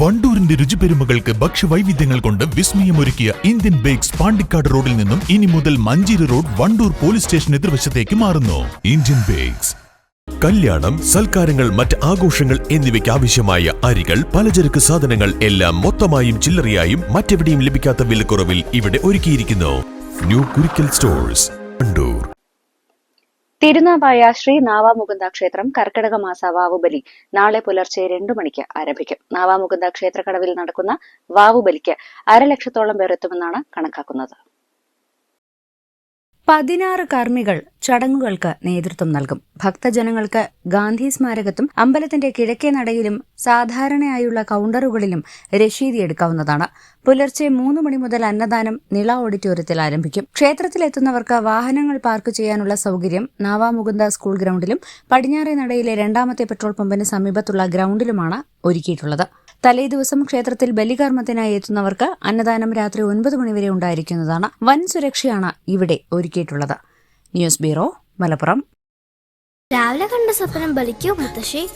വണ്ടൂരിന്റെ രുചിപെരുമകൾക്ക് ഭക്ഷ്യവൈവിധ്യങ്ങൾ കൊണ്ട് വിസ്മയമൊരുക്കിയ Indian bakes Pandikkad റോഡിൽ നിന്നും ഇനി മുതൽ Manjeri road Wandoor police station എതിർവശത്തേക്ക് മാറുന്നു. Indian bakes. കല്യാണം സൽക്കാരങ്ങൾ മറ്റ് ആഘോഷങ്ങൾ എന്നിവയ്ക്ക് ആവശ്യമായ അരികൾ പലചരക്ക് സാധനങ്ങൾ എല്ലാം മൊത്തമായും ചില്ലറയായും മറ്റെവിടെയും ലഭിക്കാത്ത വിലക്കുറവിൽ ഇവിടെ ഒരുക്കിയിരിക്കുന്നു. New Kurikkal stores Wandoor. Thirunavaya Shri Navamukunda ക്ഷേത്രം കർക്കിടക മാസ വാവുബലി നാളെ പുലർച്ചെ രണ്ടു മണിക്ക് ആരംഭിക്കും. നാവാമുകുന്ദ ക്ഷേത്രക്കടവിൽ നടക്കുന്ന വാവുബലിക്ക് അരലക്ഷത്തോളം പേർ എത്തുമെന്നാണ് കണക്കാക്കുന്നത്. പതിനാറ് കർമ്മികൾ ചടങ്ങുകൾക്ക് നേതൃത്വം നൽകും. ഭക്തജനങ്ങൾക്ക് ഗാന്ധി സ്മാരകത്തും അമ്പലത്തിന്റെ കിഴക്കേ നടയിലും സാധാരണയായുള്ള കൌണ്ടറുകളിലും രശീതി എടുക്കാവുന്നതാണ്. പുലർച്ചെ മൂന്ന് മണി മുതൽ അന്നദാനം നിള ഓഡിറ്റോറിയത്തിൽ ആരംഭിക്കും. ക്ഷേത്രത്തിലെത്തുന്നവർക്ക് വാഹനങ്ങൾ പാർക്ക് ചെയ്യാനുള്ള സൌകര്യം നാവാമുകുന്ദ സ്കൂൾ ഗ്രൌണ്ടിലും പടിഞ്ഞാറേ നടയിലെ രണ്ടാമത്തെ പെട്രോൾ പമ്പിന് സമീപത്തുള്ള ഗ്രൌണ്ടിലുമാണ് ഒരുക്കിയിട്ടുള്ളത്. തലേദിവസം ക്ഷേത്രത്തിൽ ബലികർമ്മത്തിനായി എത്തുന്നവർക്ക് അന്നദാനം രാത്രി ഒൻപത് മണിവരെ ഉണ്ടായിരിക്കുന്നതാണ് വൻ സുരക്ഷയാണ് ഇവിടെ ഒരുക്കിയിട്ടുള്ളത്. News bureau Malappuram. രാവിലെ കണ്ട സ്വപ്നം ബലിക്കോ മുത്തശ്ശി?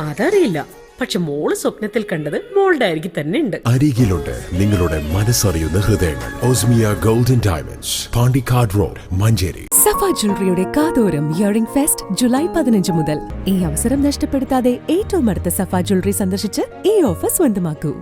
അതറിയില്ല. പക്ഷെ മോൾ സ്വപ്നത്തിൽ കണ്ടത് മോളുടെ അരികിൽ തന്നെ ഉണ്ട്. അരികിലുണ്ട് നിങ്ങളുടെ മനസ്സറിയുന്ന ഹൃദയങ്ങൾ. Osmia golden diamonds Pandikkad road Manjeri. Safa ജ്വല്ലറിയുടെ കാതോരം ഇയറിംഗ് ഫെസ്റ്റ് ജൂലൈ പതിനഞ്ച് മുതൽ. ഈ അവസരം നഷ്ടപ്പെടുത്താതെ ഏറ്റവും അടുത്ത സഫ ജ്വല്ലറി സന്ദർശിച്ച് ഈ ഓഫർ സ്വന്തമാക്കൂ.